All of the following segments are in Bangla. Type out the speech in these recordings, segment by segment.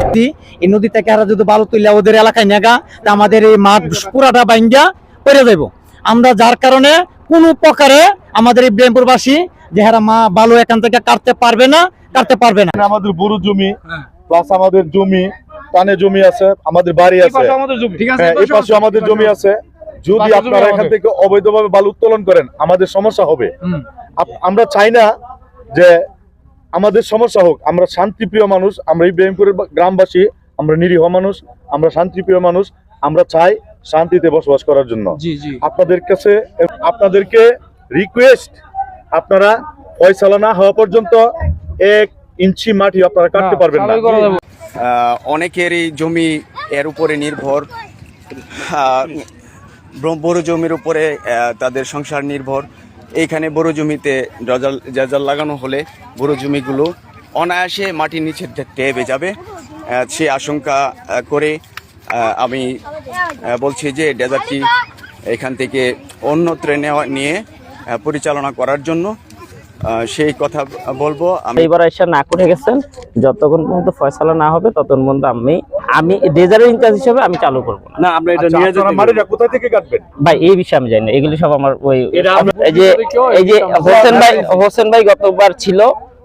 নদী এই নদী থেকে আর যদি বালু তুললে ওদের এলাকায় নেগা তা আমাদের এই মাঠ পুরাটা বাইঙ্গা পড়ে যাইব। আমরা যার কারণে কোনো প্রকারে আমাদের এই ব্রেমপুরবাসী যে হারা মা বালু এখান থেকে কাটতে পারবে না কাটতে পারবে না। আমাদের বড় জমি হ্যাঁ। প্লাস আমাদের জমি টানে জমি আছে আমাদের বাড়ি আছে। ঠিক এই পাশে আমাদের জমি আছে। যদি আপনারা এখান থেকে অবৈধভাবে বালু উত্তোলন করেন আমাদের সমস্যা হবে। আমরা চাই না যে আমাদের সমস্যা হোক। আমরা শান্তিপ্রিয় মানুষ আমরা ইব্রাহিমপুরের গ্রামবাসী আমরা নিরীহ মানুষ আমরা শান্তিপ্রিয় মানুষ আমরা চাই শান্তিতে বসবাস করার জন্য। আপনাদের কাছে আপনাদেরকে রিকোয়েস্ট আপনারা ফয়সালা না হওয়া পর্যন্ত এক ইঞ্চি মাটি আপনারা কাটতে পারবেন না। অনেকেরই জমি এর উপরে নির্ভর। বড় জমির উপরে তাদের সংসার নির্ভর। এইখানে বড় জমিতে জাজাল জাজাল লাগানো হলে বড় জমিগুলো অনায়াসে মাটির নিচে টেবে যাবে। সে আশঙ্কা করে আমি বলছি যে ডেজার্টটি এখান থেকে অন্যত্র নেওয়া নিয়ে পরিচালনা করার জন্য সেই কথা বলব। আমি এবার এসে না করে গেছেন। যতক্ষণ পর্যন্ত ফয়সালা না হবে, ততক্ষণ পর্যন্ত আমি আমি ডেজারের ইনচার্জ হিসেবে আমি চালু করব না। আমরা এটা আচ্ছা, নিয়ে আপনারা যেতে মাটিটা কোথায় থেকে কাটবেন? ভাই এই বিষয়ে আমি জানি না এগুলি সব আমার ওই এই যে এই যে হোসেন ভাই হোসেন ভাই গতবার ছিল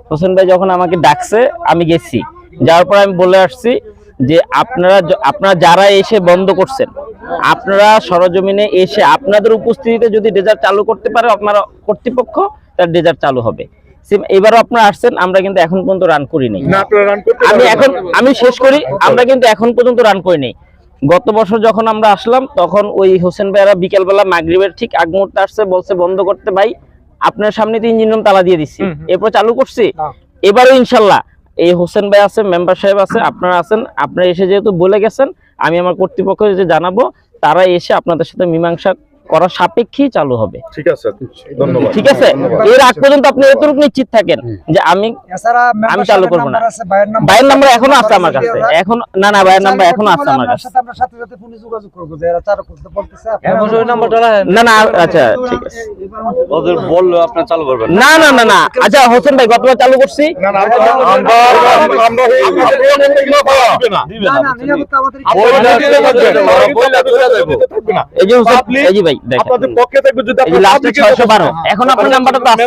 হোসেন ভাই যখন আমাকে ডাকছে আমি গেছি। যাওয়ার পর আমি বলে আসছি যে আপনারা আপনারা যারা এসে বন্ধ করছেন আপনারা সরজমিনে এসে আপনাদের উপস্থিতিতে যদি ডেজার্ট চালু করতে পারে আপনারা কর্তৃপক্ষ তার ডেজার্ট চালু হবে। এবারও আপনারা আসছেন আমরা কিন্তু এখন পর্যন্ত রান করিনি আমি এখন আমি শেষ করি আমরা কিন্তু এখন পর্যন্ত রান করিনি গত বছর যখন আমরা আসলাম তখন ওই হোসেন বিকেলবেলা মাগরিবের ঠিক আগ মুহূর্তে আসছে বলছে বন্ধ করতে ভাই আপনার সামনে তো ইঞ্জিন রুম তালা দিয়ে দিচ্ছি। এরপর চালু করছি। এবারও ইনশাল্লাহ এই হোসেন ভাই আছে মেম্বার সাহেব আছে আপনারা আছেন আপনারা এসে যেহেতু বলে গেছেন আমি আমার কর্তৃপক্ষ যে জানাব তারা এসে আপনাদের সাথে মীমাংসা করার সাপেক্ষেই চালু হবে ঠিক আছে ধন্যবাদ ঠিক আছে এর আগ পর্যন্ত আপনি এতটুকু নিশ্চিত থাকেন যে আমি আমি চালু করব না। ভাইয়ের নাম্বার এখনও আছে আমার কাছে এখন না না ভাইয়ের নাম্বার এখনও আছে আমার কাছে আমরা সাথে যোগাযোগ করব যে এরা চালু করতে বলতেছে না না আচ্ছা ঠিক আছে ওদের বলল আপনার চালু করবেন না না না না আচ্ছা হোসেন ভাই গতবার চালু করছি না না আমরা আমরা না না আমাদের। এই যে হোসেন এই যে ভাই দেখেন। আপনাদের পক্ষে থাকবে যদি এই লাস্টে public এর ছয়শো বারো। পক্ষে- এখন আপনার নাম্বারটা তো আছে।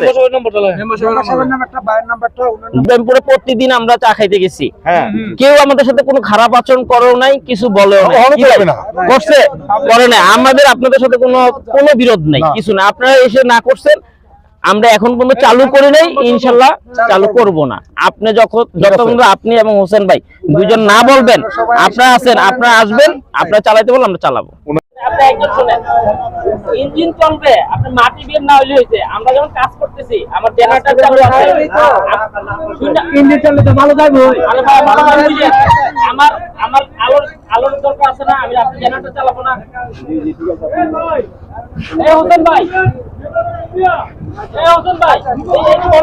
মেম্বার সাহেবের নাম্বারটা ভাইয়ের নাম্বারটা ওনার ইব্রাহিমপুরে প্রতিদিন আমরা চা খাইতে গেছি। হ্যাঁ। কেউ আমাদের সাথে কোনো খারাপ আচরণ করেও নাই কিছু বলেও না। করছে? করে নাই। আমাদের আপনাদের সাথে কোনো কোনো বিরোধ নাই কিছু না আপনারা এসে না করছেন আমরা এখন পর্যন্ত চালু করি নাই ইনশাল্লাহ চালু করব। না। আপনি যখন যতক্ষণ আপনি এবং হোসেন ভাই দুজন না বলবেন আপনারা আছেন আপনারা আসবেন। আপনারা চালাইতে বললে আমরা চালাবো। আপনি একজন শুনেন। ইঞ্জিন চলবে আপনি মাটি বের না হইলে হইছে আমরা যখন কাজ করতেছি আমার জেনারেটর চালু আছে। ইঞ্জিন চালিয়ে তো ভালো যাইবো। আরে ভাই, ভালো আমার আমার আলোর আলোর দরকার আছে না আমি আপনি জেনারেটর চালাবো না। এই হোসেন ভাই। এই হোসেন ভাই এই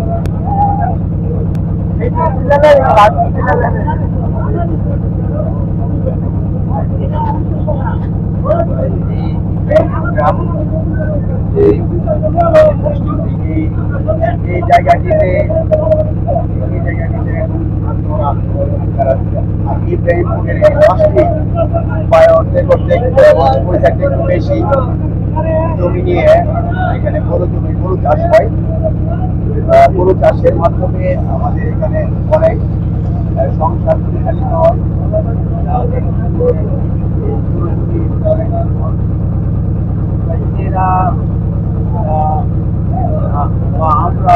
এই জায়গাটিতে এই জায়গাটিতে ইব্রাহিমপুরের অর্ধেক অর্ধেক পয়সা একটু বেশি জমি নিয়ে এখানে গরু জমি গরু চাষ হয়। গরু চাষের মাধ্যমে আমাদের এখানে অনেক সংসার পরিচালিত হয়। এরা আমরা